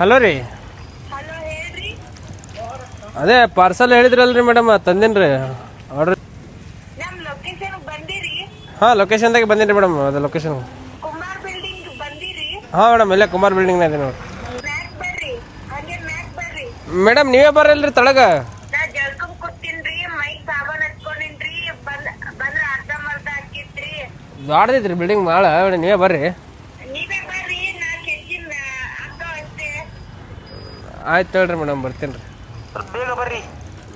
Hello ರೀ. ಅದೇ parcel ಹೇಳಿದ್ರಲ್ರಿ madam ತಂದೇನು ರೀ. ಬಂದಿರಿ. ಹಾಂ ಲೊಕೇಶನ್ದಾಗೆ ಬಂದೀನಿ ಮೇಡಮ್ ಅದು ಲೊಕೇಶನ್ ಹಾಂ ಮೇಡಮ್ ಇಲ್ಲೇ ಕುಮಾರ್ ಬಿಲ್ಡಿಂಗ್ನ ಇದೆ ನೋಡಿ ಮೇಡಮ್ ನೀವೇ ಬರಲ್ರಿ ತಳಗ? ದೊಡ್ಡದೈತ್ರಿ ಬಿಲ್ಡಿಂಗ್ ಭಾಳ ನೀವೇ ಬರ್ರಿ. ಆಯ್ತು ಹೇಳ್ರಿ ಮೇಡಮ್ ಬರ್ತೀನಿ ರೀ. ಬೇಗ ಬರ್ರಿ.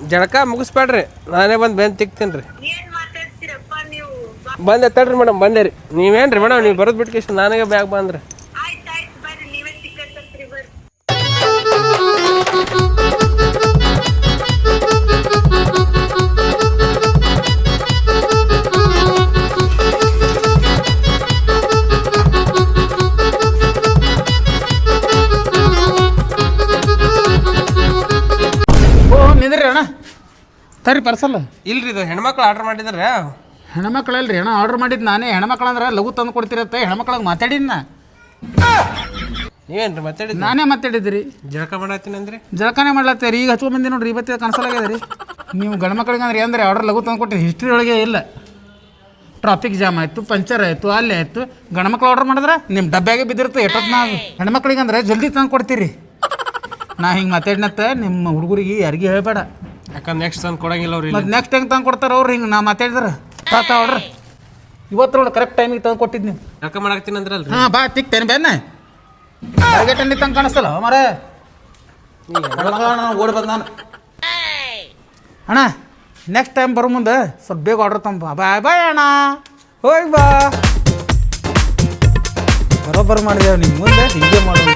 ಜಳಕ ಮುಗಿಸ್ಬೇಡ್ರಿ ನಾನೇ ಬಂದು ಬೆನ್ ತಿಕ್ತೀನಿ ರೀ. ಏನ್ ಮಾತಾಡ್ತೀರಪ್ಪ ನೀವು? ಬಂದೆ ತಡ್ರಿ ಮೇಡಮ್ ಬಂದೆ ರೀ. ನೀವೇನ್ರಿ ಮೇಡಮ್ ನೀವು ಬರೋದು ಬಿಟ್ಕೇಶ್ ನನಗೆ ಬ್ಯಾಗ್ ಬಂದ್ರಿ. ತರ್ರಿ ಪರ್ಸಲ್ ಇಲ್ರಿ ಇದು ಹೆಣ್ಮಕ್ಳು ಆರ್ಡರ್ ಮಾಡಿದ್ರೆ? ಹೆಣ್ಮಕ್ಳಲ್ರಿ ಅಣ್ಣ ಆರ್ಡರ್ ಮಾಡಿದ್ದು ನಾನೇ. ಹೆಣ್ಮಕ್ಳು ಅಂದ್ರೆ ಲಘು ತಂದು ಕೊಡ್ತಿರತ್ತೆ ಹೆಣ್ಮಕ್ಳಿಗೆ ಮಾತಾಡಿನ ನೀವೇನ್ರಿ ಮಾತಾಡಿದ್ ನಾನೇ ಮಾತಾಡಿದ್ರಿ. ಜಳಕ ಮಾಡತ್ತೀನಿ ಅಂದ್ರಿ? ಜಳಕನೇ ಮಾಡ್ಲತ್ತೀರಿ. ಈಗ ಹಚ್ಕೊಂಡ್ ಬಂದಿ ನೋಡ್ರಿ ಇವತ್ತೇ ಕನ್ಸಲಾಗ್ಯದ ರೀ ನೀವು ಗಂಡು ಮಕ್ಳಿಗೆ ಅಂದ್ರೆ ಅಂದ್ರೆ ಆರ್ಡರ್ ಲಘು ತಂದು ಕೊಟ್ಟಿದ್ರಿ ಹಿಸ್ಟ್ರಿ ಒಳಗೆ ಇಲ್ಲ. ಟ್ರಾಫಿಕ್ ಜಾಮ್ ಆಯಿತು ಪಂಚರ್ ಆಯಿತು ಅಲ್ಲಿ ಆಯಿತು. ಗಂಡು ಮಕ್ಳು ಆರ್ಡರ್ ಮಾಡಿದ್ರೆ ನಿಮ್ಮ ಡಬ್ಬ್ಯಾಗೆ ಬಿದ್ದಿರುತ್ತೆ. ಎಷ್ಟೊತ್ತು ನಾ ಹೆಣ್ಮಕ್ಳಿಗೆ ಅಂದ್ರೆ ಜಲ್ದಿ ತಂದು ಕೊಡ್ತೀರಿ. ನಾ ಹಿಂಗೆ ಮಾತಾಡಿನತ್ತ ನಿಮ್ಮ ಹುಡುಗರಿಗೆ ಯಾರಿಗೆ ಹೇಳಬೇಡ. ಯಾಕಂದ್ರೆ ನೆಕ್ಸ್ಟ್ ತಂದು ಕೊಡಂಗಿಲ್ಲ ಅವ್ರು ಮತ್ತೆ ನೆಕ್ಸ್ಟ್ ಹೆಂಗೆ ತಂದು ಕೊಡ್ತಾರೆ ಅವ್ರು ಹಿಂಗೆ ನಾ ಮಾತಾಡಿದ್ರೆ? ತಾತ ಆರ್ಡ್ರ್ ಇವತ್ತು ನೋಡಿ ಕರೆಕ್ಟ್ ಟೈಮಿಗೆ ತಂದು ಕೊಟ್ಟಿದ್ದು ನೀವು ರೊಕ್ಕ ಮಾಡಾಕ್ತೀನಿ ಅಂದ್ರಲ್ರಿ? ಹಾಂ ಬಾ ತಿಕ್ತೇನೆ ಬೆನ್ನ. ಟಾರ್ಗೆಟ್ ಅಂಡಿ ತಂದು ಕಾಣಿಸ್ತಲ್ಲ ಮರ. ಓಡ್ಬೇಕು ನಾನು. ಅಣ್ಣ ನೆಕ್ಸ್ಟ್ ಟೈಮ್ ಬರೋ ಮುಂದೆ ಸ್ವಲ್ಪ ಬೇಗ ಆರ್ಡ್ರ್ ತಂಬ ಬಾಯ್ ಬಾಯ್ ಅಣ್ಣ. ಹೋಗಿ ಬಾ. ಬರೋಬ್ಬರ ಮಾಡಿದೇವೆ ನಿಮ್ಮ ಮುಂದೆ ಹಿಂಗೆ ಮಾಡೋದು.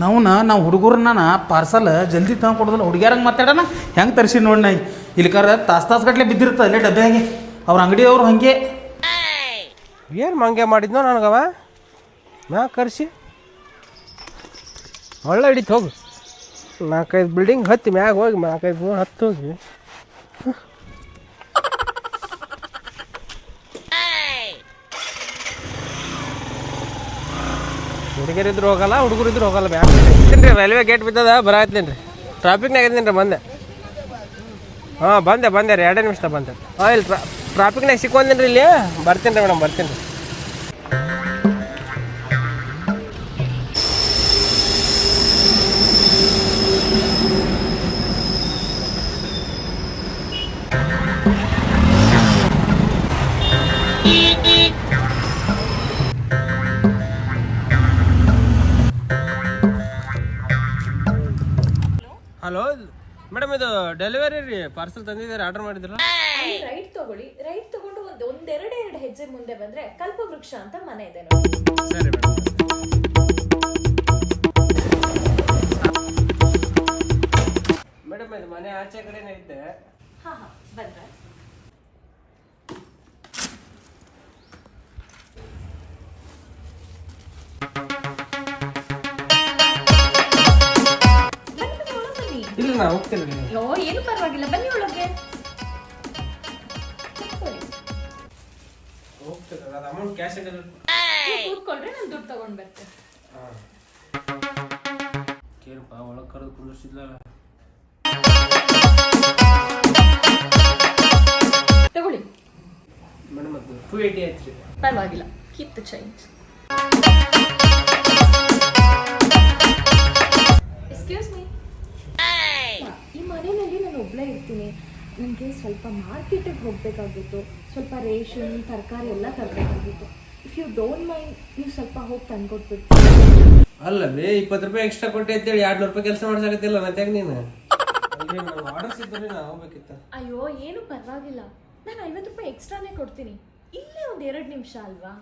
ನಾವ್ನ, ನಾವು ಹುಡುಗರನ್ನ ಪಾರ್ಸಲ್ ಜಲ್ದಿ ತಂದು ಕೊಡೋದಿಲ್ಲ ಹುಡುಗ್ಯಾರಂಗೆ ಮಾತಾಡೋಣ? ಹೆಂಗೆ ತರಿಸಿ ನೋಡಿ ಇಲ್ಲಿ ಕರೆ ತಾಸು ತಾಸು ಗಟ್ಟಲೆ ಬಿದ್ದಿರುತ್ತೆ ಅಲ್ಲೇ ಡಬ್ಬ್ಯಾಗೆ ಅವ್ರ ಅಂಗಡಿಯವರು ಹಂಗೆ. ಏನು ಮಂಗೆ ಮಾಡಿದ್ನೋ ನನಗವ? ನಾ ಕರೆಸಿ. ಒಳ್ಳೆ ಹಿಡಿತು ಹೋಗು. ನಾಲ್ಕೈದು ಬಿಲ್ಡಿಂಗ್ ಹತ್ತಿ ಮ್ಯಾಗ ಹೋಗಿ, ನಾಲ್ಕೈದು ಹತ್ತು ಹೋಗಿ. ಹುಡುಗರಿದ್ರು ಹೋಗಲ್ಲ ಹುಡುಗರು ಇದ್ರು ಹೋಗಲ್ಲ ಬ್ಯಾಗ್ ರೀ ರೈಲ್ವೆ ಗೇಟ್ ಬಿದ್ದದ? ಬರತ್ತೀನಿ ರೀ ಟ್ರಾಫಿಕ್ನಾಗ ಇದ್ದೀನಿ ರೀ ಬಂದೆ? ಹಾಂ, ಬಂದೆ ಬಂದೆ ರೀ ಎರಡೇ ನಿಮಿಷ ಬಂದೆ. ಹಾಂ ಇಲ್ಲಿ ಟ್ರಾ ಟ್ರಾಫಿಕ್ನಾಗ ಸಿಕ್ಕೊಂದಿನಿ ರೀ ಇಲ್ಲಿ? ಬರ್ತೀನಿ ರೀ ಮೇಡಮ್, ಬರ್ತೀನಿ ರೀ. ಡೆಲಿವರಿ ರೀ ಪಾರ್ಸಲ್ ತಂದಿದ್ದಾರೆ ಆರ್ಡರ್ ಮಾಡಿದ್ರಲ್ಲ? ಅಲ್ಲಿ ರೈಟ್ ತಗೊಳ್ಳಿ. ರೈಟ್ ತಗೊಂಡು ಒಂದು ಒಂದೆರಡು ಎರಡು ಹೆಜ್ಜೆ ಮುಂದೆ ಬಂದ್ರೆ ಕಲ್ಪವೃಕ್ಷ ಅಂತ ಮನೆ ಇದೆ ನೋಡಿ. ಸರಿ ಮೇಡಮ್. ಮೇಡಮ್ ಇದು ಮನೆ ಆಚೆ ಕಡೆನೇ ಇದ್ದೆ ಹಾ ಹಾ ಬಂದ್ರೆ. ಇಲ್ಲ ನಾ ಹೋಗ್ತೇನೆ ನೀನು ಅಯ್ಯೋ ಏನು ಪರವಾಗಿಲ್ಲ ಬನ್ನಿ ಒಳಗೆ. ಹೋಗ್ತೀನಿ ಅದು ಅಮೌಂಟ್ ಕ್ಯಾಶ್ ಕೂತ್ಕೊಳ್ರಿ ನಾನು ದುಡ್ಡು ತಗೊಂಡು ಬರ್ತೇನೆ. ಕೇಳಪ್ಪ ಒಳಗೆ ಕರೆದು ಕುಂದಿರ್ಸಿದ್ಲಲ್ಲ ತಗೊಳ್ಳಿ. ಮೇಡಮ್ ಅದು ಟೂ ಏಯ್ಟಿ ಆಯ್ತು ರೀ ಪರವಾಗಿಲ್ಲ ಕೀಪ್ ದ ಚೇಂಜ್ ಎಕ್ಸ್ಕ್ಯೂಸ್ ಈ ಮನೆಯಲ್ಲಿ ನಾನು ಒಬ್ಬಳೇ ಇರ್ತೀನಿ. ನನಗೆ ಸ್ವಲ್ಪ ಮಾರ್ಕೆಟಿಗೆ ಹೋಗಬೇಕಾಗಿತ್ತು. ಸ್ವಲ್ಪ ರೇಷನ್ ತರಕಾರಿ ಎಲ್ಲ ತರಬೇಕಾಗಿತ್ತು. ಇಫ್ ಯು ಡೋಂಟ್ ಮೈಂಡ್ ನೀವು ಸ್ವಲ್ಪ ಹೋಗಿ ತಂದ್ಕೊಟ್ಬಿಟ್ಟು ಅಲ್ಲ ಬೇ ಇಪ್ಪತ್ತು ರೂಪಾಯಿ ಎಕ್ಸ್ಟ್ರಾ ಕೊಟ್ಟೆ ಅಂತೇಳಿ ಎರಡು ನೂರು ರೂಪಾಯಿ ಕೆಲಸ ಮಾಡ್ಸಕತ್ತಿಲ್ಲ ಮತ್ತೆ ನೀನು? ಆರ್ಡರ್ಸ್ ಇದ್ದರೆ ಹೋಗ್ಬೇಕಿತ್ತು. ಅಯ್ಯೋ ಏನು ಪರವಾಗಿಲ್ಲ. ನಾನು ಐವತ್ತು ರೂಪಾಯಿ ಎಕ್ಸ್ಟ್ರಾನೇ ಕೊಡ್ತೀನಿ. ಇಲ್ಲೇ ಒಂದು ಎರಡು ನಿಮಿಷ ಅಲ್ವಾ?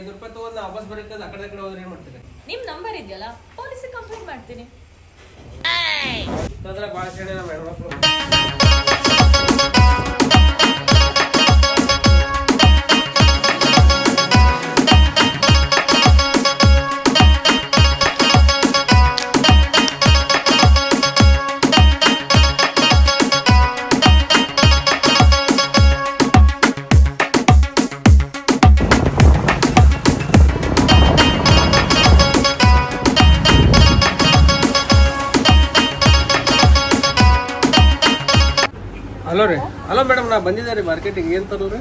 ಐದು ರೂಪಾಯಿ ತಗೊಂಡು ನಾ ವಾಪಸ್ ಬರಕ್ಕೆ ಆ ಕಡೆ ಕಡೆ ಹೋದ್ರೆ ಏನು ಮಾಡ್ತೀರಿ? ನಿಮ್ ನಂಬರ್ ಇದೆಯಲ್ಲ ಪೊಲೀಸಿಗೆ ಕಂಪ್ಲೇಂಟ್ ಮಾಡ್ತೀನಿ. ಅದ್ರ ಭಾಳ ನಮ್ಮ ಹೆಣ್ಮಕ್ಳು. ಹಲೋ ರೀ. ಹಲೋ ಮೇಡಮ್ ನಾ ಬಂದಿದ್ದೆ ರೀ ಮಾರ್ಕೆಟಿಗೆ ಏನು ತರಲ್ರಿ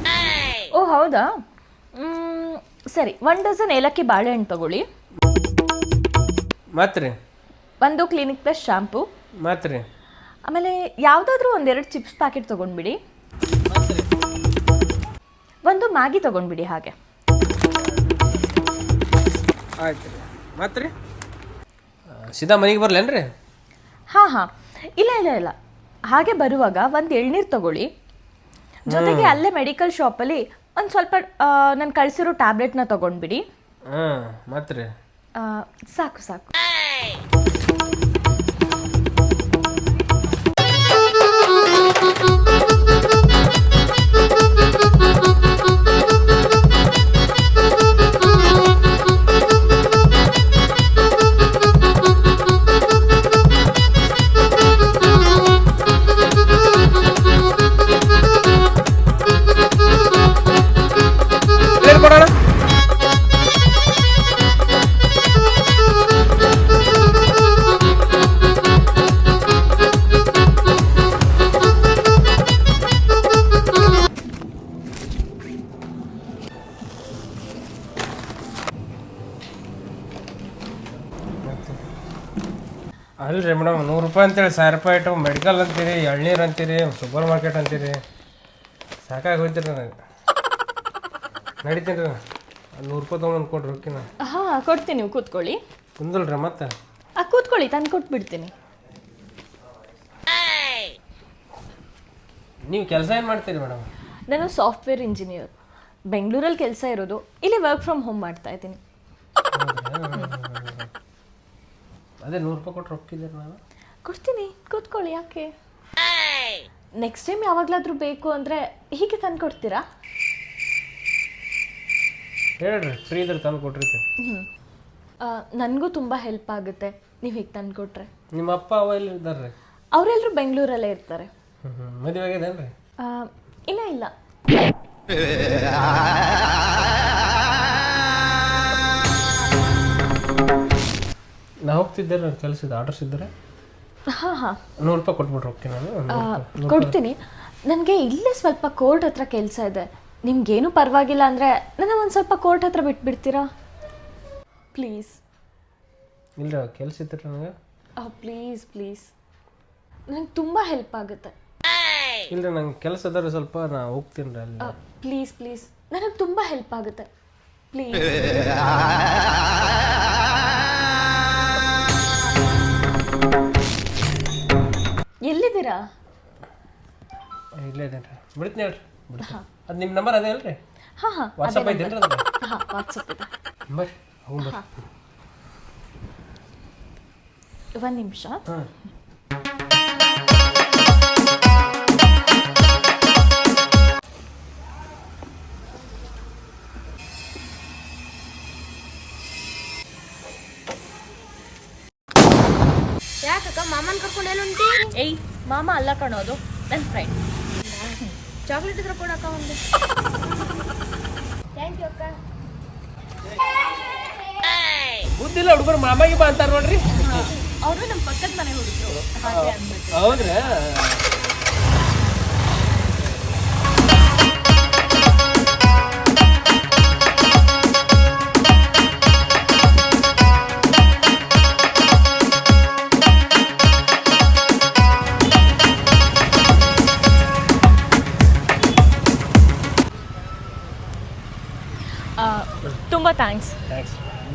ಓ ಹೌದಾ? ಮ್, ಸರಿ ಒನ್ ಡಜನ್ ಏಲಕ್ಕಿ ಬಾಳೆಹಣ್ಣು ತಗೊಳ್ಳಿ. ಮತ್ತೆ ರೀ? ಒಂದು ಕ್ಲಿನಿಕ್ ಪ್ಲಸ್ ಶಾಂಪೂ ಮತ್ತೆ ರೀ. ಆಮೇಲೆ ಯಾವುದಾದ್ರೂ ಒಂದೆರಡು ಚಿಪ್ಸ್ ಪ್ಯಾಕೆಟ್ ತೊಗೊಂಡ್ಬಿಡಿ. ಒಂದು ಮ್ಯಾಗಿ ತಗೊಂಡ್ಬಿಡಿ ಹಾಗೆ. ಆಯ್ತು ರೀ. ಮತ್ತೆ ರೀ? ಸೀದಾ ಮನೆಗೆ ರೀ ಹಾಂ ಹಾಂ. ಇಲ್ಲ ಇಲ್ಲ ಇಲ್ಲ. ಹಾಗೆ ಬರುವಾಗ ಒಂದು ಎಳ್ನೀರು ತಗೊಳ್ಳಿ. ಜೊತೆಗೆ ಅಲ್ಲೇ ಮೆಡಿಕಲ್ ಶಾಪಲ್ಲಿ ಒಂದು ಸ್ವಲ್ಪ ನಾನು ಕಳಿಸಿರೋ ಟ್ಯಾಬ್ಲೆಟ್ನ ನ ಹಾಂ ಮತ್ತೆ ಸಾಕು ಸಾಕು. ಅಲ್ರಿ ಮೇಡಮ್ ನೂರು ರೂಪಾಯಿ ಅಂತೇಳಿ ಸಾವಿರ ರೂಪಾಯಿ ಐಟಮ್ ಮೆಡಿಕಲ್ ಅಂತೀರಿ ಎಳ್ನೀರು ಅಂತೀರಿ ಸೂಪರ್ ಮಾರ್ಕೆಟ್ ಅಂತೀರಿ. ಸಾಕಾಗಿ ಹೋಯ್ತು ರೀ ನನಗೆ. ನಡೀತೀನಿ ರೀ ನೂರು ರೂಪಾಯಿ ತೊಗೊಂಡು ಕೊಡ್ರಿ ಓಕೆನಾ ಹಾಂ ಕೊಡ್ತೀನಿ ನೀವು ಕೂತ್ಕೊಳ್ಳಿ. ಕುಂದಲ್ರಿ ಮತ್ತೆ? ಆ ಕೂತ್ಕೊಳ್ಳಿ ತಂದು ಕೊಟ್ಬಿಡ್ತೀನಿ. ನೀವು ಕೆಲಸ ಏನು ಮಾಡ್ತೀರಿ ಮೇಡಮ್? ನಾನು ಸಾಫ್ಟ್ವೇರ್ ಇಂಜಿನಿಯರ್ ಬೆಂಗಳೂರಲ್ಲಿ ಕೆಲಸ ಇರೋದು ಇಲ್ಲಿ ವರ್ಕ್ ಫ್ರಮ್ ಹೋಮ್ ಮಾಡ್ತಾ ಇದ್ದೀನಿ. ಅದೇ ನೂರು ರೂಪಾಯಿ ಕೊಟ್ಟು ರೊಕ್ಕಿದ್ದೀರಿ ನಾನು ಕೊಡ್ತೀನಿ ಕೂತ್ಕೊಳ್ಳಿ ಯಾಕೆ? ನೆಕ್ಸ್ಟ್ ಟೈಮ್ ಯಾವಾಗಲಾದರೂ ಬೇಕು ಅಂದರೆ ಹೀಗೆ ತಂದು ಕೊಡ್ತೀರಾ? ಹೇಳ್ರಿ ಫ್ರೀ ಇದ್ರೆ ತಂದು ಕೊಟ್ಟಿರ್ತೀನಿ. ಹ್ಞೂ ನನಗೂ ತುಂಬ ಹೆಲ್ಪ್ ಆಗುತ್ತೆ ನೀವು ಹೀಗೆ ತಂದು ಕೊಟ್ರೆ. ನಿಮ್ಮ ಅಪ್ಪ ಅವ ಎಲ್ಲಿ ಅವರೆಲ್ಲರೂ ಬೆಂಗಳೂರಲ್ಲೇ ಇರ್ತಾರೆ. ಹ್ಞೂ ಹ್ಞೂ ಮದುವೆ ಆ, ಇಲ್ಲ ಇಲ್ಲ. ನಾ ಹೋಗ್ತಿದ್ದೆ ನನ್ನ ಕೆಲಸದ ಆರ್ಡರ್ಸ್ ಇದ್ದರೆ? ಹಾಂ ಹಾಂ. ನೂರು ರೂಪಾಯಿ ಕೊಟ್ಬಿಟ್ರೆ ಹೋಗ್ತೀನಿ ನಾನು ಕೊಡ್ತೀನಿ. ನನಗೆ ಇಲ್ಲೇ ಸ್ವಲ್ಪ ಕೋರ್ಟ್ ಹತ್ರ ಕೆಲಸ ಇದೆ. ನಿಮ್ಗೇನು ಪರವಾಗಿಲ್ಲ ಅಂದರೆ ನನ್ನ ಒಂದು ಸ್ವಲ್ಪ ಕೋರ್ಟ್ ಹತ್ರ ಬಿಟ್ಬಿಡ್ತೀರಾ ಪ್ಲೀಸ್ ಇಲ್ಲ ಕೆಲಸ ಇತ್ತು ನನಗೆ ಪ್ಲೀಸ್ ಪ್ಲೀಸ್ ನನಗೆ ತುಂಬ ಹೆಲ್ಪ್ ಆಗುತ್ತೆ. ಇಲ್ಲ ನಂಗೆ ಕೆಲಸ ಇದ್ದಾರೆ ಸ್ವಲ್ಪ ನಾ ಹೋಗ್ತೀನಿ ರೀ ಅಲ್ಲಿ. ಪ್ಲೀಸ್ ಪ್ಲೀಸ್ ನನಗೆ ತುಂಬ ಹೆಲ್ಪ್ ಆಗುತ್ತೆ. ಪ್ಲೀಸ್ ಎಲ್ಲಿದ್ದೀರಾ ಇಲ್ಲೇ ಇದೇನು ರೀ ಬಿಡ್ತೀನಿ ಹೇಳ್ರಿ ಬಿಡ್ತೀನಿ ಅದು ನಿಮ್ಮ ನಂಬರ್ ಅದೇ ಅಲ್ರಿ? ಹಾಂ ಹಾಂ ವಾಟ್ಸಪ್ ಐತೇನ್ರಿ ಅದ್ರಾಗ ಹಾಂ ವಾಟ್ಸಪ್ ಇದೆ. ಬರ್ರಿ ಹ್ಞೂ ಬರ್ರಿ. ಒಂದು ನಿಮಿಷ. ಹಾಂ. ಯಾಕಕ್ಕ ಮಾಮನ್ ಕರ್ಕೊಂಡು ಎಲ್ಲುಂಟಿ ಏಯ್ ಮಾಮ ಅಲ್ಲ ಕಣೋದು ನನ್ನ ಫ್ರೆಂಡ್ ಚಾಕ್ಲೇಟ್ ಇದ್ರೆ ಕೊಡಕ್ಕ ಒಂದು. ಥ್ಯಾಂಕ್ ಯು ಅಕ್ಕ. ಗೊತ್ತಿಲ್ಲ ಹುಡುಗರು ಮಾಮಾಗಿ ಬಾ ಅಂತಾರ ನೋಡ್ರಿ. ಅವರು ನಮ್ಮ ಪಕ್ಕದ ಮನೆ ಹುಡುಗರು. ಹೌದ್ರಾ?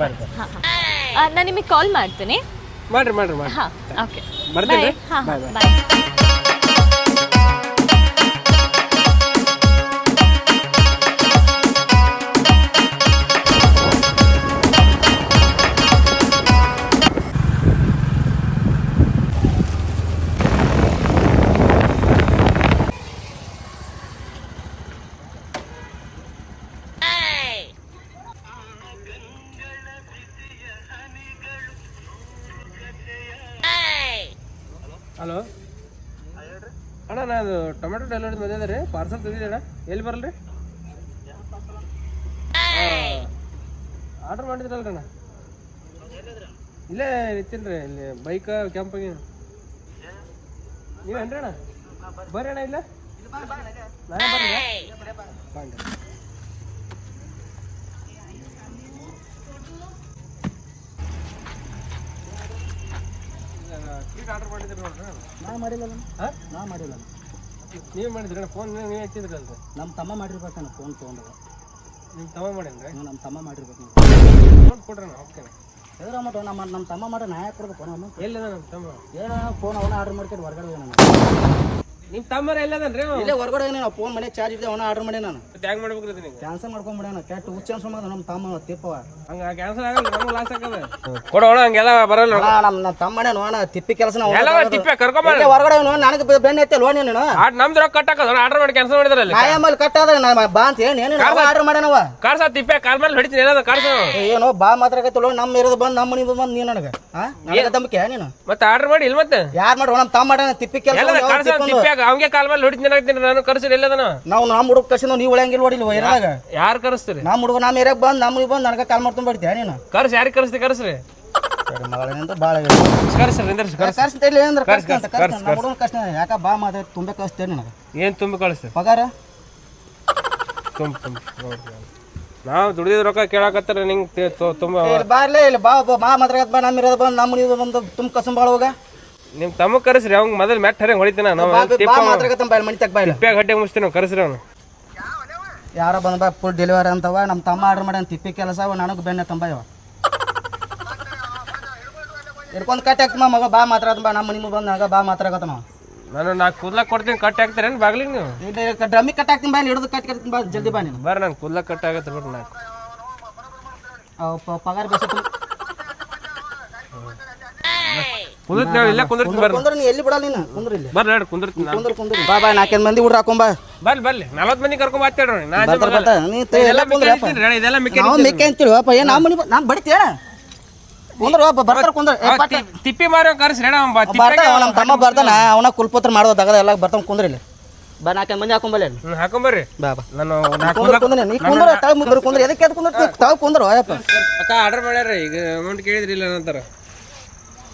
ಬರ್ರಿ ಹಾಂ ನಾನು ನಿಮಗೆ ಕಾಲ್ ಮಾಡ್ತೀನಿ. ಮಾಡ್ರಿ ಮಾಡ್ರಿ ಮಾಡ್ರಿ. ಹಾಂ ಓಕೆ ಬರ್ತೀನಿ ಬಾಯ್ ಹಲೋ? ಅಣ್ಣ ನಾನು ಟೊಮೆಟೊ ಡೆಲಿವರಿ ಬಂದಿದ್ದೆ ರೀ ಪಾರ್ಸಲ್ ತಂದಿದ್ದೆ ಅಣ್ಣ. ಎಲ್ಲಿ ಬರಲ್ರಿ? ಆರ್ಡರ್ ಮಾಡಿದ್ರಲ್ರಿ ಅಣ್ಣ? ಇಲ್ಲೇ ನಿಂತೀನಿ ರೀ ಇಲ್ಲಿ ಬೈಕ್ ಕೆಂಪಾಗಿ ನೀವೇನ್ರಿ ಅಣ್ಣ? ಬರ್ರಿ. ಅಣ್ಣ ಇಲ್ಲ? ಆರ್ಡರ್ ಮಾಡಿದ್ರಿ ನೋಡ್ರಿ ನಾ ಮಾಡಿಲ್ಲ ಹಾ? ನಾ ಮಾಡಿಲ್ಲ ನೀವು ಮಾಡಿದ್ರಿ ಫೋನ್ ನೀವು ಹಚ್ಚಿದ್ರಲ್ರಿ ನಮ್ಮ ತಮ್ಮ ಮಾಡಿರ್ಬೇಕು ಫೋನ್ ತೊಗೊಂಡವ ನಿಮ್ಮ ತಮ್ಮ ಮಾಡೇನ್ರಿ ನಮ್ಮ ತಮ್ಮ ಮಾಡಿರ್ಬೇಕು ಫೋನ್ ಕೊಡ್ರಿ ನಾ ಹೋಗ್ತೇನೆ ಎದ್ರ ಮಟ್ಟ ನಮ್ಮ ನಮ್ಮ ತಮ್ಮ ಮಾಡಿ ನಾ ಯಾಕೆ ಕೊಡ್ಬೇಕು ನಾನು ಎಲ್ಲಿದ ನಮ್ಮ ತಮ್ಮ ಏನ ಫೋನ್ ಅವನ ಆರ್ಡರ್ ಮಾಡ್ಕೊಂಡು ಹೊರಗಡೆ ಹೋಗಿ ನಾನು ನಿಮ್ಮ ತಮ್ಮರ ಎಲ್ಲದನ್ರಿ? ಇಲ್ಲೇ ಹೊರಗಡೆ ಹೋಗಿ ಫೋನ್ ಮನೆ ಚಾರ್ಜ್ ಇದ್ದೆ ಅವನ ಆರ್ಡರ್ ಮಾಡಿ ನಾನು. ಹೆಂಗ್ ಮಾಡ್ಬೇಕ್ರಿ ಇದು ನೀವು ಕ್ಯಾನ್ಸಲ್ ಮಾಡ್ಕೊಂಬಿಡ್ಯಾನ ಕೆಟ್ಟ ಹುಚ್ಚ ಸುಮಾರು ನಮ್ಮ ತಮ್ಮ ತಿಪ್ಪವ ಹಂಗ ಕ್ಯಾನ್ಸಲ್ ಆಗಲ್ಲ ನಮ್ಗೆ ಲಾಸ್ ಆಗದ ಕೊಡೋಣ ಹಂಗೆಲ್ಲ ಬರಲ್ಲ ನಮ್ಮ ನಮ್ಮ ತಮ್ಮ ನೋಣ ತಿಪ್ಪಿ ಕೆಲಸ ಎಲ್ಲ ತಿಪ್ಪೆ ಕರ್ಕೊಂಬ. ಹೊರಗಡೆ ಹೋಗಿ ನನಗೆ ಬೆನ್ನ ಎತ್ತೆ ಲೋನ್ ನೀನು? ನಮ್ದು ರೊಕ್ಕ ಆರ್ಡರ್ ಮಾಡಿ ಕ್ಯಾನ್ಸಲ್ ಮಾಡಿದ್ರಲ್ಲಿ ನಾಯಮ್ಮಲ್ಲಿ ಕಟ್ಟಾದ್ರೆ ನಾ ಬಾ ಅಂತ ಹೇಳಿ ಏನು ಆರ್ಡರ್ ಮಾಡ್ಯಾನವ ಕಾರ್ಸ ತಿಪ್ಪೆ ಕಾಲ್ ಮೇಲೆ ಹೊಡಿತೀನಿ ಏನದ ಕಾರ್ಸ ಏನೋ ಬಾ ಮಾತ್ರ ಲೋನ್ ನಮ್ಮ ಇರೋದು ಬಂದು ನಮ್ಮ ಮನಿದು ಬಂದು ನೀನು ನನಗೆ ಹಾ ನನಗೆ ನಂಬಿಕೆ ನೀನು. ಮತ್ತೆ ಆರ್ಡರ್ ಮಾಡಿ ಇಲ್ಲ ಮತ್ತೆ? ಯಾರು ಮಾಡ್ರಿ ನಮ್ಮ ತಮ್ಮ ಮಾಡ್ಯಾನ ತಿಪ್ಪಿ ಎಲ್ಲದ ಕೆಲಸ ಕಾರ್ಸ ತಿಪ್ಪೆ ಅವಂಗೆ ಕಾಲ್ ಮೇಲೆ ಹೊಡಿತೀನಿ ನಾನು ಕರ್ಸಿರಿ ಎಲ್ಲದನ ನಾವು ನಮ್ಮ ಹುಡುಗ ಕರ್ಸಿ ನೀವು ಉಳಿಯಂಗಿಲ್ಲ ಹೊಡಿಲ್ವ ಇರಾಗ ಯಾರು ಕರೆಸ್ತೀರಿ? ನಮ್ಮ ಹುಡುಗ ನಮ್ಮ ಏರಿಯಾಗ ಬಂದು ನಮ್ಮ ಬಂದು ನನಗೆ ಕಾಲ್ ಮಾಡ್ಕೊಂಡು ಬರ್ತೀಯ ನೀನು? ಕರ್ಸಿ ಯಾರಿಗೆ ಕರೆಸ್ತಿ ಕರ್ಸ್ರಿ. ಭಾಳ ಕರ್ಸ್ರಿ ಕರ್ಸ್ತಿಲ್ಲ ಅಂದ್ರೆ ಕರ್ಸ್, ಕರ್ಸ್, ಕಷ್ಟ ಯಾಕ ಬಾ ಮಾತ ತುಂಬೆ ಕಳಿಸ್ತೇನೆ ನನಗೆ. ಏನು ತುಂಬಿ ಕಳಿಸ್ತೀರಿ? ಪಗಾರ? ತುಂಬ ತುಂಬ ನಾವು ದುಡಿದ ರೊಕ್ಕ ಕೇಳಾಕತ್ತಾರ ನಿಂಗೆ ತುಂಬ ಬಾರ್ಲೇ ಇಲ್ಲ ಬಾ ಬಾ ಬಾ ಮಾತ್ರ ಬಾ ನಮ್ಮ ಇರೋದು ಬಂದು ನಮ್ಮ ಇದು ಬಂದು ತುಂಬ ಕಸಂ ನಿಮ್ಮ ತಮ್ಮ ಕರೆಸ್ರಿ ಅವ್ನು ಮೊದಲು ಮ್ಯಾಟ್ ಹರಿಯಂಗ್ ಹೊಡಿತೀನ ನಾವು ಬಾ ಮಾತ್ರ ಬಾಯ್ ಮನಿ ಮುಗಿಸ್ತೀನಿ ನಾವು ಕರೆಸ್ರಿ ಅವನು. ಯಾರೋ ಬಂದ ಬಾ ಫುಲ್ ಡೆಲಿವರಿ ಅಂತವ ನಮ್ಮ ತಮ್ಮ ಆರ್ಡರ್ ಮಾಡ್ಯಾನ ತಿಪ್ಪಿ ಕೆಲಸ ಅವ ನನಗೆ ಬೆನ್ನ ತಂಬ ಇವ. ಹಿಡ್ಕೊಂಡು ಕಟ್ ಹಾಕ್ತಮ್ಮ ಮಗ ಬಾ ಮಾತ್ರ ಬಾ ನಮ್ಮ ಮನಿ ಬಂದು ನನಗೆ ಬಾ ಮಾತ್ರ ನಾವು ನಾನು ನಾ ಕೂದ್ಲಾಕ್ ಕೊಡ್ತೀನಿ ಕಟ್ ಹಾಕ್ತಾರೇನು ಬಾಗ್ಲಿ ನೀವು? ಡ್ರಮ್ಮಿ ಕಟ್ ಹಾಕ್ತೀನಿ ಬಾ ಹಿಡಿದು ಕಟ್ ಕಟ್ತೀನಿ ಬಾ ಜಲ್ದಿ ಬಾ ನೀನು. ಬರ್ರಿ ನಾನು ಕೂದ್ಲಾಕ್ ಕಟ್ ಆಗತ್ತೆ ಬಿಡ್ರಿ ಪ- ಪಗಾರ ಬೇಸ ಕುಂದಿರ್ತೀನಿ ನಾವು ಇಲ್ಲೇ ಕುಂದಿರ್ತೀನಿ ಬರ್ರಿ. ಕುಂದ್ರ ನೀ ಎಲ್ಲಿ ಬಿಡಲ್ಲ ನೀನು? ಕುಂದ್ರ ಇಲ್ಲಿ. ಬರ್ರಿ ಹೇಳಿ ಕುಂದಿರ್ತೀನಿ ನಾನು ಕುಂದ್ರ ಕುಂದ್ರ. ಬಾ ಬಾ ನಾಲ್ಕೈದು ಮಂದಿ ಹುಡ್ರ ಹಾಕೊಂಬ ಬರ್ಲಿ ಬರ್ಲಿ. ನಲ್ವತ್ತು ಮಂದಿ ಕರ್ಕೊಂಡ್ ಬರ್ತಾಡ್ರಿ ನಾ ಬರ್ತಾರ ಬರ್ತಾರ ನೀ ಎಲ್ಲ ಕುಂದ್ರಪ್ಪ ಇದೆಲ್ಲ ಮಿಕ್ಕಿ ನಾವು ಮೆಕ್ಕೆ ಅಂತೀವಿ ಅಪ್ಪ. ಏನ್ ನಮ್ಮ ಮನಿ ನಾವು ಬಡಿತೀಯ ಕುಂದ್ರ ಅಪ್ಪ ಬರ್ತಾರ ಕುಂದ್ರ. ತಿಪ್ಪಿ ಮಾರೋ ಕರ್ಸ್ರಿ ಅಣ್ಣ ಬಾ. ಬರ್ತಾನ ಅವ ನಮ್ಮ ತಮ್ಮ ಬರ್ತಾನ. ಅವನ ಕುಲ್ಪತ್ರ ಮಾಡೋದು ತಗದ ಎಲ್ಲ ಬರ್ತಾನ ಕುಂದ್ರ ಇಲ್ಲಿ. ಬಾ ನಾಲ್ಕೈದು ಮಂದಿ ಹಾಕೊಂಬಲ್ಲ ಹಾಕೊಂಬರ್ರಿ ಬಾ ಬಾ. ನಾನು ನಾ ಕುಂದ್ರ ಕುಂದ್ರ ನೀ ಕುಂದ್ರ ತಾವು ಮುಗ್ರ ಕುಂದ್ರ. ಎದಕ್ಕೆ ಎದ್ ಕುಂದ್ರ ತಾವು ಕುಂದ್ರ ಅಕ್ಕ ಆರ್ಡರ್ ಮಾಡ್ಯಾರ ಈಗ ಅಮೌಂಟ್ ಕೇಳಿದ್ರಿ ಇಲ್ಲ ನಂತರ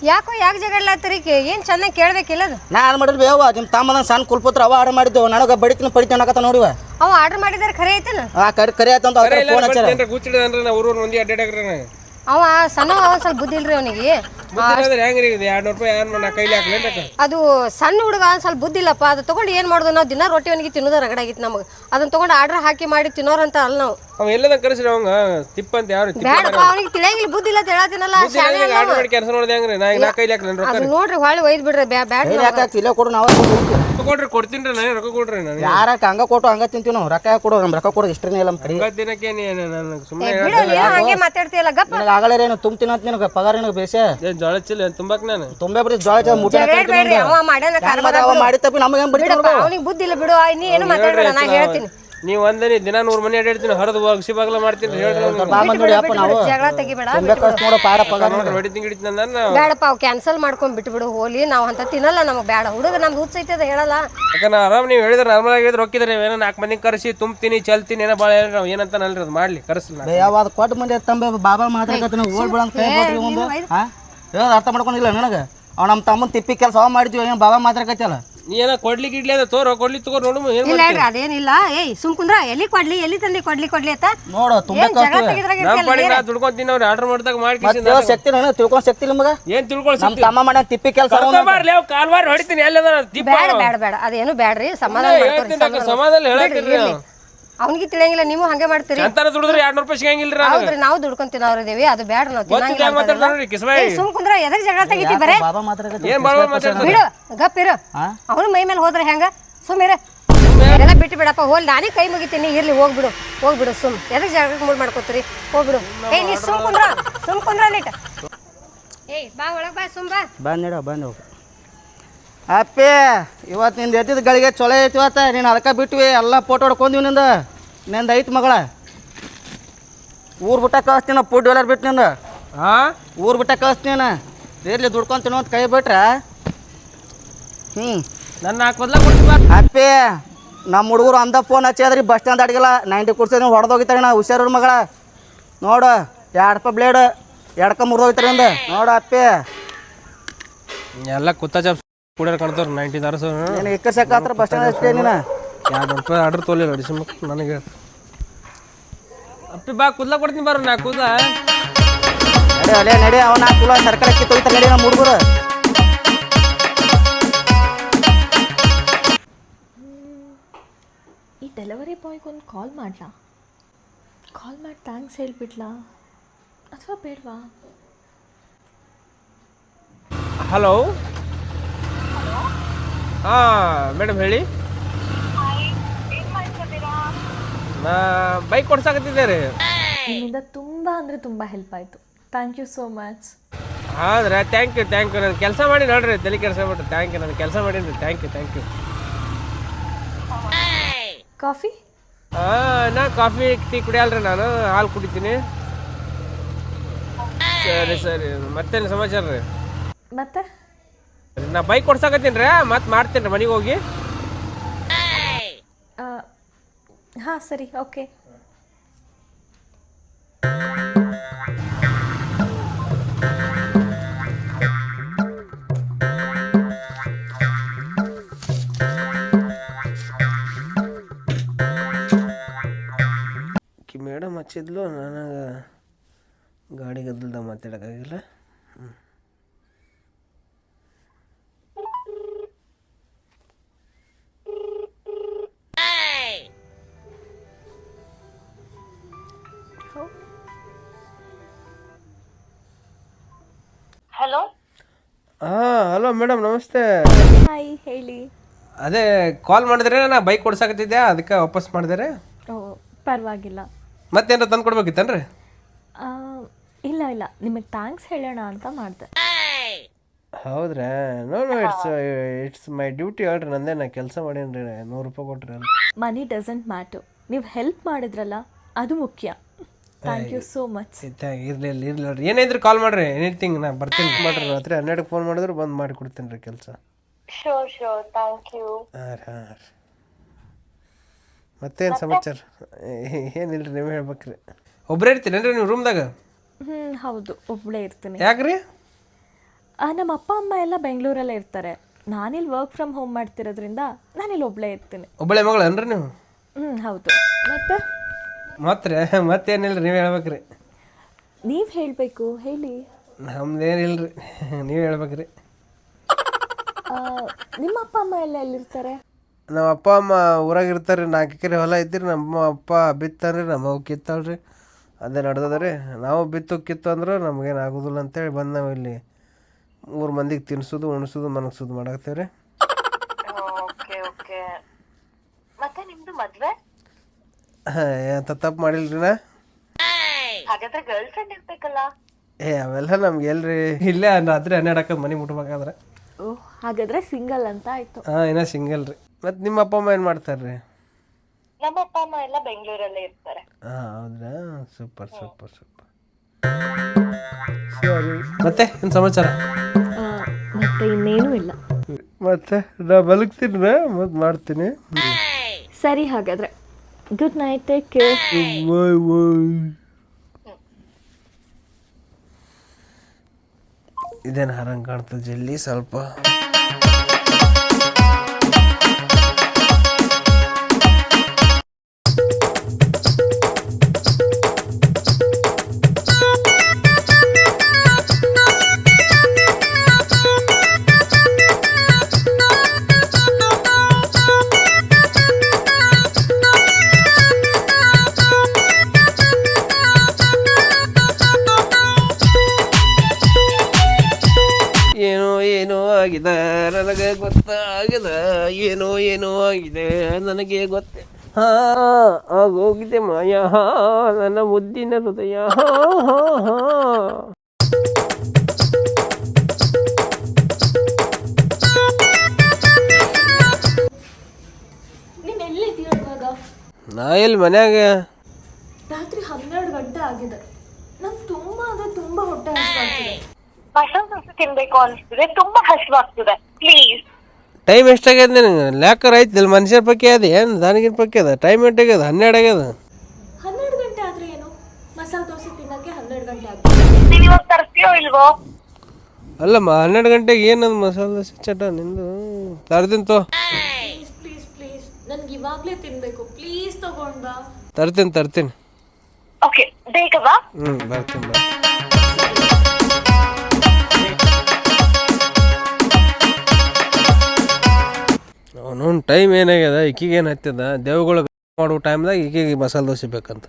ಯಾಕೋ ಯಾಕೆ ಜಗಳಾತರಿ ಏನು ಚೆನ್ನಾಗಿ ಕೇಳ್ಬೇಕಿಲ್ಲ ಅದು? ನಾ ಆನ್ ಮಾಡಿದ್ವಿ ಅವ ನಿಮ್ಮ ತಮ್ಮನ ಸಣ್ಣ ಕುಲ್ಪತ್ರ ಅವ ಆರ್ಡರ್ ಮಾಡಿದ್ದೆವು ನನಗೆ ಬಡಿತೀನಿ ಪಡಿತೀನಿ ಅನ್ನಕತ್ತ ನೋಡಿವ ಅವ ಆರ್ಡರ್ ಮಾಡಿದಾರೆ ಖರೆ ಐತಲ್ಲ? ಆ ಕರಿ ಕರಿ ಆಯ್ತು ಅಂತ ಅವ್ರ ಫೋನ್ ಹಚ್ಚಾರ ಗುಚ್ಚಿಡ ಅಂದ್ರೆ ನಾ ಊರೂರು ಮಂದಿ ಅಡ್ಡಾಡಕ್ರಿ ನಾ ಅವ ಸಣ್ಣ ಒಂದ್ ಸ್ವಲ್ಪ ಬುದ್ಧಿ ಇಲ್ರಿ ಅವನಿಗೆ. ಬುದ್ಧಿ ಅಂದ್ರೆ ಹೆಂಗ್ರಿ ಇದು? ಎರಡು ನೂರು ರೂಪಾಯಿ ಯಾರು ನಾ ಕೈಲಿ ಹಾಕ್ಲೇನ್ ಅದು ಸಣ್ಣ ಹುಡುಗ ಒಂದ್ ಸ್ವಲ್ಪ ಬುದ್ಧಿ ಇಲ್ಲಪ್ಪ ಅದು ತಗೊಂಡು ಏನ್ ಮಾಡೋದು ನಾವು ದಿನ ರೊಟ್ಟಿ ಅವನಿಗೆ ತಿನ್ನೋದು ರಗಡಾಗಿತ್ತು ನಮಗೆ. ಅದನ್ನ ತಗೊಂಡು ಆರ್ಡರ್ ಹಾಕಿ ಮಾಡಿ ತಿನ್ನೋರಂತ ಅಲ್ಲ ನಾವು. ಅವ ಎಲ್ಲದ ಕರ್ಸ್ರಿ ಅವಂಗ? ತಿಪ್ಪ ಅಂತ ಯಾರು ತಿಪ್ಪ ಬೇಡಪ್ಪ ಅವನಿಗೆ ತಿಳಿಯಂಗಿಲ್ಲ ಬುದ್ಧಿ ಇಲ್ಲ ಹೇಳತ್ತಿನಲ್ಲ ಶಾಲೆ ಆರ್ಡರ್ ಮಾಡಿ ಕೆಲಸ ನೋಡಿದೆ ಹೆಂಗ್ರಿ? ನಾ ನಾ ಕೈಲಿ ಹಾಕ್ಲೇನ್ ರೊಕ್ಕ ಅದು ನೋಡ್ರಿ ಹೊಳ್ಳಿ ಒಯ್ದ್ ಬಿಡ್ರಿ ಬ್ಯಾ ಯಾಕೆ ಕೊಡು ನಾವು ರೊಕ್ಕ ಕೊಡ್ರಿ ಕೊಡ್ತೀನಿ ರೀ ನಾನು ರೊಕ್ಕ ಕೊಡ್ರಿ ನಾನು ಯಾರ ಹಂಗ ಕೊಟ್ಟು ಹಂಗ ತಿಂತೀವಿ ನಾವು ರೊಕ್ಕ ಯಾಕ್ ಕೊಡು ನಮ್ಮ ರೊಕ್ಕ ಇಷ್ಟನೇ ಇಲ್ಲ ನಮ್ಮ ಕಡೆ. ಹಂಗ ದಿನಕ್ಕೆ ನಾನು ಸುಮ್ಮನೆ ಬಿಡು ನೀನು ಹಂಗೆ ಮಾತಾಡ್ತೀಯಲ್ಲ ಗಪ್ಪ. ನಿನಗೆ ಆಗಲೇ ಏನು ತುಂಬ್ತೀನಿ ಅಂತ ನಿನಗೆ ಪಗಾರ ನಿನಗೆ ಬೇಸೆ ಏನು ಜೋಳ ಚಿಲ್ಲ ತುಂಬಾಕ್ ನಾನು? ತುಂಬೆ ಬಿಡಿ ಜೋಳ ಚಾ ಮುಟ್ಟಿ ಜಗಳ ಬೇಡ್ರಿ ಅವ ಮಾಡ್ಯಾನ ಅವ ಮಾಡಿ ತಪ್ಪಿ ನಮಗೆ ಹೆಂಗೆ ಅವನಿಗೆ ಬುದ್ಧಿ ಇಲ್ಲ ಬಿಡು ನೀ ಏನು ಮಾತಾಡ್ಬೇಡ ನಾ ಹೇಳ್ತೀನಿ. ನೀವು ಒಂದೇ ದಿನ ನೂರು ಮನೆ ಅಡ್ಡಾಡ್ತೀನಿ ಹೊರದು ಹೋಗಿ ಬಾಗಲ ಮಾಡ್ತೀನಿ ಹೇಳ್ರಿ ಅವ್ನಿಗೆ. ಬಾ ಬಂದ್ ನೋಡಿ ಅಪ್ಪ ನಾವು. ಜಗಳ ತೆಗಿಬೇಡ ತುಂಬೆ ಕಷ್ಟ ನೋಡು ಪಾಡ ಪಗಾರ ನೋಡ್ರಿ ಹೊಡಿತೀನಿ ಗಿಡಿತೀನಿ ನಾನು ಬೇಡಪ್ಪ ಅವ್ ಕ್ಯಾನ್ಸಲ್ ಮಾಡ್ಕೊಂಡ್ ಬಿಟ್ಬಿಡು ಹೋಲಿ ನಾವು ಅಂತ ತಿನ್ನಲ್ಲ ನಮಗೆ ಬೇಡ. ಹುಡುಗ ನಮ್ದು ಹುಚ್ಚೈತೆ ಅದು ಹೇಳಲ್ಲ. ಯಾಕಂದ್ರೆ ಆರಾಮ್ ನೀವು ಹೇಳಿದ್ರೆ ನಾರ್ಮಲ್ ಆಗಿದ್ರೆ ರೊಕ್ಕಿದ್ರೆ ಏನೋ ನಾಲ್ಕು ಮಂದಿ ಕರೆಸಿ ತುಂಬ್ತೀನಿ ಚಲ್ತೀನಿ ಏನೋ ಭಾಳ ಹೇಳಿ ನಾವು ಏನಂತ ನಲ್ರಿ ಅದು ಮಾಡ್ಲಿ ಕರೆಸಲ್ಲ ಯಾವ ಕೊಟ್ಟು ಮಂದಿ. ತಂಬೆ ಬಾಬಾ ಮಾತ್ರ ಓಡ್ ಬಿಡ ಅಂತ ಕೈ ಕೊಟ್ರಿ ಒಂದು ಹಾ? ಹೇಳೋದು ಅರ್ಥ ಮಾಡ್ಕೊಂಡಿಲ್ಲ ನನಗೆ? ಅವ್ ನಮ್ಮ ತಮ್ಮನ ತಿಪ್ಪಿ ಕೆಲಸ ಅವ ಮಾಡಿದ್ವಿ ಏನು ಬಾಬಾ ಮಾತಾಡಕತ್ತಲ್ಲ ನೀ ಏನೋ ಕೊಡ್ಲಿ ಇಡ್ಲಿ ಅದ ತೋರೋ ಕೊಡ್ಲಿ ತಗೋ ನೋಡು ಏನು ಇಲ್ಲ ಹೇಳ್ರಿ ಅದೇನಿಲ್ಲ. ಏಯ್ ಸುಮ್ ಕುಂದ್ರ ಎಲ್ಲಿ ಕೊಡ್ಲಿ ಎಲ್ಲಿ ತಂದಿ ಕೊಡ್ಲಿ ಕೊಡ್ಲಿ ಅಂತ? ನೋಡು ತುಂಬಾ ಏನ್ ಕಷ್ಟ ತೆಗಿದ್ರಾಗ ನಮ್ಮ ಇರ್ತಿಯಲ್ಲ ನಾ ದುಡ್ಕೊಂತೀನಿ ಅವ್ರು ಆರ್ಡರ್ ಮಾಡಿದಾಗ ಮಾಡಿ ಮತ್ತೆ ಶಕ್ತಿ ನಾನು ತಿಳ್ಕೊಂಡ ಶಕ್ತಿ ನಿಮಗ? ಏನ್ ತಿಳ್ಕೊಳ್ ನಮ್ಮ ತಮ್ಮ ಮಾಡ್ಯಾನ ತಿಪ್ಪಿ ಕೆಲಸ ಕರ್ಕೊಂಬರ್ಲಿ ಅವ್ ಕಾಲ್ವಾರ್ ಹೊಡಿತೀನಿ ಎಲ್ಲದ ತಿಪ್ಪ ಬೇಡ ಬೇಡ ಬೇಡ. ಅದೇನು ಬೇಡ್ರಿ ಸಮಾಧಾನ ಮಾಡ್ಕೊರಿ ಹೇಳ್ತೀನಿ ಅಕ್ಕ, ಸಮಾಧಾನ ಹೇಳತ್ತೀರಿ ಅವನಿಗೆ ತಿಳಿಯಂಗಿಲ್ಲ ನೀವು ಹಂಗೆ ಮಾಡ್ತೀರಿ. ಅಂತಾರ ದುಡಿದ್ರೆ ಎರಡ್ ರೂಪಾಯಿ ಸಿಗಂಗಿಲ್ರಿ ನಾನು ಹೌದ್ರಿ ನಾವು ತಿನ್ನೋರಿದೇವಿ ಅದು ಬೇಡ ನಾವು ತಿನ್ನಂಗಿಲ್ಲ ನೋಡ್ರಿ ಸುಮ್ ಕುಂದ್ರ ಎದಕ್ ಜಗಳ ತೆಗಿತಿ ಬರೇ? ಬಾಬಾ ಮಾತಾಡಕತ್ತ ಏನ್ ಬಾಳ ಮಾತಾಡ್ತಾರ? ಬಿಡು ಗಪ್ ಇರು? ಅವನು ಮೈ ಮೇಲೆ ಹೋದ್ರೆ ಹೆಂಗ? ಸುಮ್ ಇರ. ಎಲ್ಲ ಬಿಟ್ಟು ಬಿಡಪ್ಪ ಹೋಲ್ ನಾನೇ ಕೈ ಮುಗಿತೀನಿ ಇರ್ಲಿ ಹೋಗ್ಬಿಡು ಹೋಗ್ಬಿಡು ಸುಮ್ ಎದಕ್ ಜಗಳ ಮೂಡ್ ಮಾಡ್ಕೋತೀರಿ? ಹೋಗ್ಬಿಡು. ಏಯ್ ನೀ ಸುಮ್ ಕುಂದ್ರ ಸುಮ್ ಕುಂದ್ರ ಲಿಟ್ ಏಯ್ ಬಾ ಒಳಗ್ ಬಾ ಸುಮ್ ಬಾ. ಬಂದ್ ನಡ ಬಂದ್ ಹೋಗು ಅಪ್ಪಿ ಇವತ್ತು ನಿಂದು ಎದ್ದಿದ್ದ ಗಳಿಗೆ ಚೊಲೋ ಐತಿ ಇವತ್ತು. ನೀನು ಅದಕ್ಕೆ ಬಿಟ್ವಿ ಎಲ್ಲ ಫೋಟೋ ಹೊಡ್ಕೊಂಡ್ವಿ ನಿಂದು. ನಿಂದು ಐತಿ ಮಗಳ. ಊರ್ ಬಿಟ್ಟ ಕಳಿಸ್ತೀನಿ ಫುಡ್ ಡೀಲರ್ ಬಿಟ್ಟು ನಿಂದು. ಹಾ ಊರ್ ಬಿಟ್ಟ ಕಳಿಸ್ತೀನಿ ಇರ್ಲಿ ದುಡ್ಕೊಂತೀನಿ ಅಂತ ಕೈ ಬಿಟ್ರೆ? ಹ್ಞೂ ನನ್ನ ಕೊಡ್ತೀನಿ ಅಪ್ಪಿ ನಮ್ಮ ಹುಡುಗರು ಅಂದ ಫೋನ್ ಹಚ್ಚಿದ್ರಿ ಬಸ್ ಸ್ಟ್ಯಾಂಡ್ ಅಡಿಗೆಲ್ಲ. ನೈಂಟಿ ಕುಡ್ಸಿದ್ರೆ ನೀವು ಹೊಡೆದೋಗಿತಾರೆ ನಾ ಹುಷಾರು ಮಗಳ. ನೋಡು ಎರಡು ರೂಪಾಯಿ ಬ್ಲೇಡ್ ಎಡ್ಕ ಮುರಿದೋಗಿತ್ತಾರೆ ಅಂದ ನೋಡು ಅಪ್ಪಿ. ಎಲ್ಲ ಕುತ್ತ ಕುಡಿಯೋರು ಕಾಣ್ತಾರ ನೈಂಟಿ ದಾರಸ ನೀನು ಎಕ್ಕ ಸಕ್ಕ ಹತ್ರ ಬಸ್ ಸ್ಟ್ಯಾಂಡ್ ಅಷ್ಟೇ ನೀನು? ಎರಡು ರೂಪಾಯಿ ಆರ್ಡರ್ ತೊಗೊಲಿಲ್ಲ ನೋಡಿ ಸುಮ್ಮನೆ ನನಗೆ. ಅಪ್ಪಿ ಬಾ ಕೂದ್ಲ ಕೊಡ್ತೀನಿ ಬಾರು ನಾ ಕೂದ್ಲ. ನಡೆ ಅಲೆ ನಡೆ ಅವನ ಕುಲ ಸರ್ಕಾರ ಅಕ್ಕಿ ತೊಗಿತಾರೆ ನಡೆ ನಮ್ಮ ಹುಡುಗರು. ಈ ಡೆಲಿವರಿ ಬಾಯ್ಗೆ ಒಂದು ಕಾಲ್ ಮಾಡ್ಲಾ? ಕಾಲ್ ಮಾಡಿ ಥ್ಯಾಂಕ್ಸ್ ಹೇಳ್ಬಿಡ್ಲಾ ಅಥವಾ ಬೇಡವಾ? ಹಲೋ ಹಾಂ ಮೇಡಮ್ ಹೇಳಿ. ನಾ ಬೈಕ್ ಕೊಡ್ಸಾಕತ್ತಿದ್ದೆ ರೀ ನಿಮ್ಮಿಂದ ತುಂಬಾ ಅಂದರೆ ತುಂಬ ಹೆಲ್ಪ್ ಆಯ್ತು. ಥ್ಯಾಂಕ್ ಯು ಸೋ ಮಚ್ ಹೌದ್ರಾ? ಥ್ಯಾಂಕ್ ಯು ಥ್ಯಾಂಕ್ ಯು ನಾನು ಕೆಲಸ ಮಾಡಿ ನೋಡ್ರಿ ತಲೆ ಕೆಲಸ ಬಿಟ್ಟು. ಥ್ಯಾಂಕ್ ಯು ನಾನು ಕೆಲಸ ಮಾಡಿದ್ರಿ thank you thank you coffee ನಾ ಕಾಫಿ ಟೀ ಕುಡಿಯಲ್ರಿ ನಾನು. ಹಾಲು ಕುಡಿತೀನಿ. ಸರಿ ಸರಿ. ಮತ್ತೇನು ಸಮಾಚಾರ ರೀ? ಮತ್ತೆ? ನಾ ಬೈಕ್ ಕೊಡ್ಸಾಕತ್ತೀನಿ ರೀ ಮತ್ತೆ ಮಾಡ್ತೀನಿ ರೀ ಮನೆಗೆ ಹೋಗಿ. ಹಾಂ ಸರಿ ಓಕೆ ಕಿ ಮೇಡಮ್ ಹಚ್ಚಿದ್ಲು ನನಗೆ ಗಾಡಿ ಗದ್ದಲ್ದ ಮಾತಾಡೋಕ್ಕಾಗಿಲ್ಲ. ಹ್ಞೂ ಹಲೋ ಮೇಡಮ್ ನಮಸ್ತೆ. ಹಾಯ್ ಹೇಳಿ. ಅದೇ ಕಾಲ್ ಮಾಡಿದ್ರೆ ನಾ ಬೈಕ್ ಕೊಡ್ಸಾಕತ್ತಿದ್ದೆ ಅದಕ್ಕೆ ವಾಪಸ್ ಮಾಡಿದ್ರೆ. ಓ ಪರವಾಗಿಲ್ಲ. ಮತ್ತೇನಾರ ತಂದು ಕೊಡ್ಬೇಕಿತ್ತನ್ರಿ? ಆ, ಇಲ್ಲ ಇಲ್ಲ. ನಿಮಗೆ ಥ್ಯಾಂಕ್ಸ್ ಹೇಳೋಣ ಅಂತ ಮಾಡಿದೆ. ಹೌದ್ರಾ? No no it's it's my duty ಹೇಳ್ರಿ ನಂದೇ ನಾ ಕೆಲಸ ಮಾಡೇನ್ರಿ ನೂರು ರೂಪಾಯಿ ಕೊಟ್ರಿ ಮನಿ ಡಸಂಟ್ ಮ್ಯಾಟರ್ ನೀವು ಹೆಲ್ಪ್ ಮಾಡಿದ್ರಲ್ಲ ಅದು ಮುಖ್ಯ. ಥ್ಯಾಂಕ್ ಯು ಸೋ ಮಚ್ ಇರಲಿ ಇರಲಿ ಇರಲಿ ನೋಡ್ರಿ. ಏನಿದ್ರು ಕಾಲ್ ಮಾಡ್ರಿ ಎನಿಥಿಂಗ್ ನಾ ಬರ್ತೀನಿ ಮಾಡ್ರಿ ರಾತ್ರಿ ಹನ್ನೆರಡಕ್ಕೆ ಫೋನ್ ಮಾಡಿದ್ರು ಬಂದು ಮಾಡಿ ಕೊಡ್ತೀನಿ ರೀ ಕೆಲಸ. ಶೋರ್ ಶೋರ್ ಥ್ಯಾಂಕ್ ಯು ಹಾಂ ರೀ ಹಾಂ ರೀ. ಮತ್ತೇನು ಸಮಾಚಾರ? ಏನಿಲ್ಲ ಹೇಳ್ಬೇಕು ಹೇಳ್ಬೇಕ್ರಿ. ಒಬ್ಬರೇ ಇರ್ತೀರೇನ್ರಿ ನೀವು ರೂಮ್ದಾಗ ಹ್ಞೂ ಹೌದು. ಒಬ್ಬಳೇ ಇರ್ತೀನಿ. ಯಾಕ್ರಿ? ಆ, ನಮ್ಮ ಅಪ್ಪ ಅಮ್ಮ ಎಲ್ಲ ಬೆಂಗಳೂರಲ್ಲೇ ಇರ್ತಾರೆ. ನಾನಿಲ್ಲಿ ವರ್ಕ್ ಫ್ರಮ್ ಹೋಮ್ ಮಾಡ್ತಿರೋದ್ರಿಂದ ನಾನಿಲ್ಲಿ ಒಬ್ಬಳೇ ಇರ್ತೀನಿ. ಒಬ್ಬಳೆ ಮಗಳೇನ್ರಿ ನೀವು? ಹ್ಞೂ ಹೌದು. ಮತ್ತೆ? ಮತ್ತೆ ಮತ್ತೇನಿಲ್ಲ ನೀವು ಹೇಳ್ಬೇಕ್ರಿ. ನೀವು ಹೇಳಬೇಕು ಹೇಳಿ. ನಮ್ದೇನಿಲ್ಲ ನೀವು ಹೇಳ್ಬೇಕ್ರಿ. ಆ, ನಿಮ್ಮ ಅಪ್ಪ ಅಮ್ಮ ಎಲ್ಲ ಎಲ್ಲಿರ್ತಾರೆ? ನಮ್ಮ ಅಪ್ಪ ಅಮ್ಮ ಊರಾಗ ಇರ್ತಾರೆ ನಾಲ್ಕು ಎಕರೆ ಹೊಲ ಐತ್ರಿ. ನಮ್ಮ ಅಪ್ಪ ಬಿತ್ತಾನ್ರಿ ನಮ್ಮ ಅವು ಕಿತ್ತಾಳ್ರಿ. ಅದೇ ನಡ್ದದ ರೀ ನಾವು ಬಿತ್ತು ಕಿತ್ತು ಅಂದ್ರೆ ನಮ್ಗೇನು ಆಗೋದಿಲ್ಲ ಅಂತೇಳಿ ಬಂದು ನಾವು ಇಲ್ಲಿ ಮೂರು ಮಂದಿಗೆ ತಿನ್ಸೋದು ಉಣಿಸೋದು ಮನಗ್ಸೋದು ಮಾಡಾಕ್ತೇವ್ರಿ ಓಕೆ ಓಕೆ. ಮತ್ತೆ ನಿಮ್ದು ಮದ್ವೆ? ಎಂತ ತಪ್ಪು ಮಾಡಿಲ್ರಿ ನಾ ಹಾಗಾದ್ರೆ ಗರ್ಲ್ ಫ್ರೆಂಡ್ ಇರ್ಬೇಕಲ್ಲ. ಏ ಅವೆಲ್ಲ ನಮ್ಗೆ ಎಲ್ರಿ ಇಲ್ಲೇ ರಾತ್ರಿ ಹನ್ನೆರಡು ಮನಿ ಮುಟ್ಬೇಕಾದ್ರೆ. ಓಹ್ ಹಾಗಾದ್ರೆ ಸಿಂಗಲ್ ಅಂತ ಆಯ್ತು. ಹಾಂ ಇನ್ನೂ ಸಿಂಗಲ್ ರೀ. ಮತ್ತು ನಿಮ್ಮ ಅಪ್ಪ ಅಮ್ಮ ಏನು ಮಾಡ್ತಾರೆ ರೀ ನಮ್ಮ ಅಪ್ಪ ಅಮ್ಮ ಎಲ್ಲ ಬೆಂಗಳೂರಲ್ಲೇ ಇರ್ತಾರೆ. ಹಾಂ ಹೌದ್ರಾ? Super super super. ಸರಿ. ಮತ್ತೆ ಏನು ಸಮಾಚಾರ? ಮತ್ತೆ ಇನ್ನೇನೂ ಇಲ್ಲ. ಮತ್ತೆ ನಾ ಬಲಗ್ತೀನಿ ಮತ್ತೆ ಮಾಡ್ತೀನಿ. ಸರಿ ಹಾಗಾದ್ರೆ. Good night take care bye bye ಇದೇನು ಹರಂಗೆ ಕಾಣ್ತದೆ ಜಲ್ಲಿ ಸ್ವಲ್ಪ. ಗೊತ್ತಾಗಿದೆ ಏನೋ ಏನೋ ಆಗಿದೆ. ನನಗೆ ಗೊತ್ತೆ. ಹಾ ಆಗೋಗಿದೆ ಮಾಯ. ನನ್ನ ಮುದ್ದಿನ ಹೃದಯ. ನೀನು ಎಲ್ಲಿದ್ದೀಯ ಇವಾಗ? ನಾ ಎಲ್ಲಿ ಮನ್ಯಾಗ? ರಾತ್ರಿ ಹನ್ನೆರಡು ಗಂಟೆ ಆಗಿದೆ. ನಂಗೆ ತುಂಬಾ ಅಂದ್ರೆ ತುಂಬಾ ಹೊಟ್ಟೆ ಹಸಿವಾಗ್ತಿದೆ ಮಸಾಲ ದೋಸೆ ತಿನ್ಬೇಕು ಅನ್ಸ್ತಿದೆ ತುಂಬಾ ಹಸಿವಾಗ್ತಿದೆ ಪ್ಲೀಸ್ ಟೈಮ್ ಎಷ್ಟಾಗ್ಯದ ನಿನಗೆ? ಲ್ಯಾಕರ್ ಐತಿಲ್ಲ ಮನುಷ್ಯರ ಪಕ್ಕೆ ಅದ ಏನು ದಾನಿಗಿನ ಪಕ್ಕೆ ಅದ? ಟೈಮ್ ಎಷ್ಟಾಗ್ಯದ ಹನ್ನೆರಡು ಆಗ್ಯದ? ಹನ್ನೆರಡು ಗಂಟೆ ಆದ್ರೆ ಏನು? ಮಸಾಲೆ ದೋಸೆ ತಿನ್ನಕ್ಕೆ ಹನ್ನೆರಡು ಗಂಟೆ ಆಗುತ್ತೆ ನೀವ್ ಇವಾಗ ತರ್ತೀಯೋ ಇಲ್ವೋ? ಅಲ್ಲಮ್ಮ ಹನ್ನೆರಡು ಗಂಟೆಗೆ ಏನದು ಮಸಾಲೆ ದೋಸೆ ಚಟ ನಿಂದು? ತರ್ತೀನಿ ತೋ. ಪ್ಲೀಸ್ ಪ್ಲೀಸ್ ಪ್ಲೀಸ್ ನನಗೆ ಇವಾಗಲೇ ತಿನ್ಬೇಕು. ಪ್ಲೀಸ್ ತಗೊಂಡ್ ಬಾ. ತರ್ತೀನಿ ತರ್ತೀನಿ. ಓಕೆ ಬೇಗ ಬಾ. ಹ್ಞೂ ಬರ್ತೀನಿ ಬರ್ತೀನಿ. ಅವನೊಂದು ಟೈಮ್ ಏನಾಗ್ಯದ ಈಕಿಗೆ ಏನು ಹತ್ತದ ದೇವ್ಗಳು ಮಾಡೋ ಟೈಮ್ದಾಗ ಈಕಿಗೆ ಮಸಾಲೆ ದೋಸೆ ಬೇಕಂತ.